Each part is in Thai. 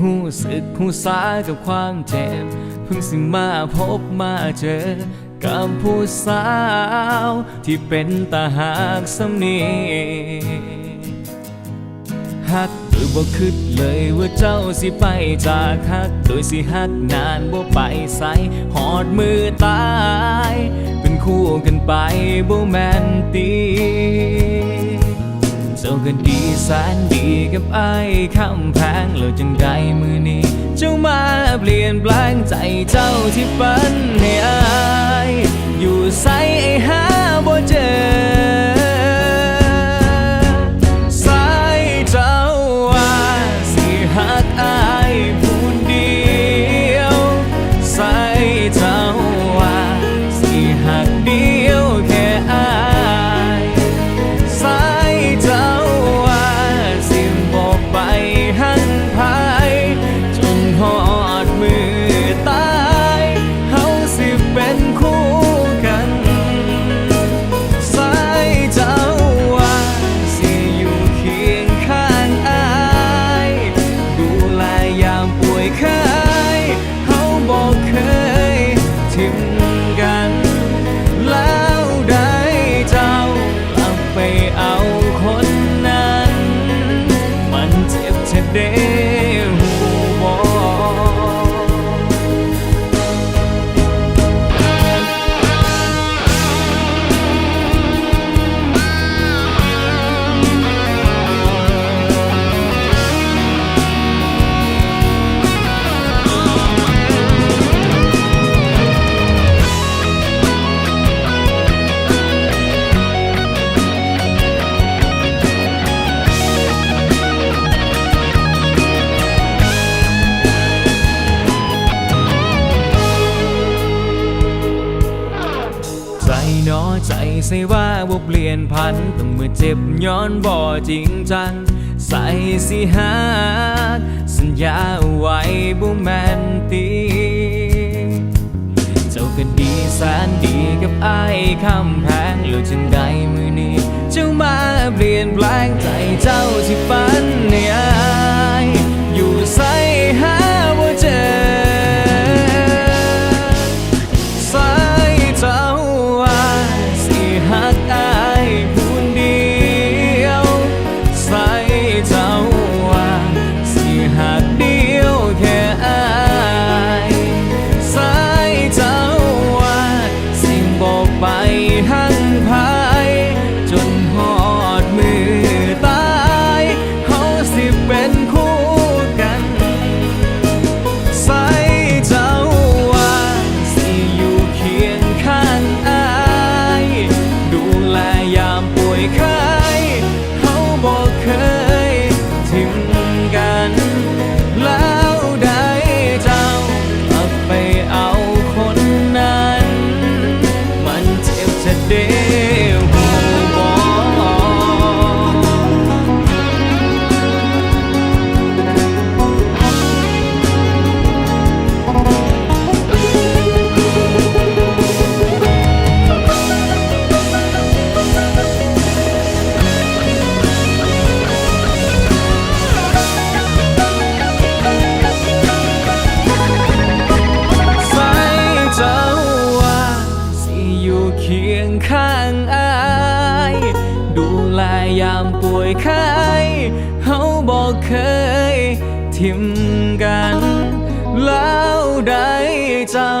ผู้สากับความเจ็บเพิ่งสิมาพบมาเจอ กับผู้สาวที่เป็นตาหากสำเนีฮักโดยบ่คิดเลยว่าเจ้าสิไปจากฮักโดยสิฮักนานบ่ไปใสหอดมือตาย เป็นคู่กันไปบ่แม่นตี เจ้าก็ดีแสนดีกับไอ้คำแพงแล้วจังใดมือนี้ เจ้ามาเปลี่ยนแปลงใจเจ้าที่ปันให้อายอยู่ใสไอ้หาบ่เจอ ทิ้งกัน แล้วได้เจ้ากลับไปเอาคนนั้น มันเจ็บจะเด้ ใจใส่ว่าบ่เปลี่ยนพันต้องเมื่อเจ็บย้อนบ่จริงจัง ใส่สิหากสัญญาไว้บ่แม่นตีเจ้าก็ดีแสนดีกับไอ้คำแพงหรือจังใดมือนี้ เจ้ามาเปลี่ยนแปลงใจเจ้าที่ฝันามป่วยไข้เฮาบอกเคย ทิมกัน แล้วได้เจ้า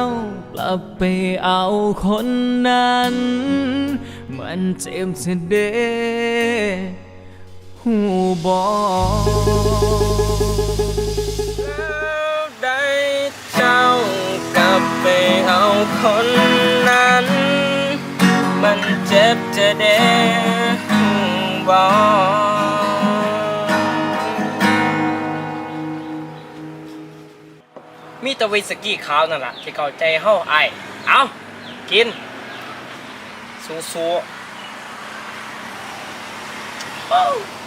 กลับไปเอาคนนั้น มันเจ็บเสียเดหูบอกแล้วได้เจ้ากลับไปเอาคนนั้น มันเจ็บจะเด้ บอกมีแตะวิสกี้ขาวนั่นแหละที่เข้าใจเฮาไอายเอากิน สู้ๆ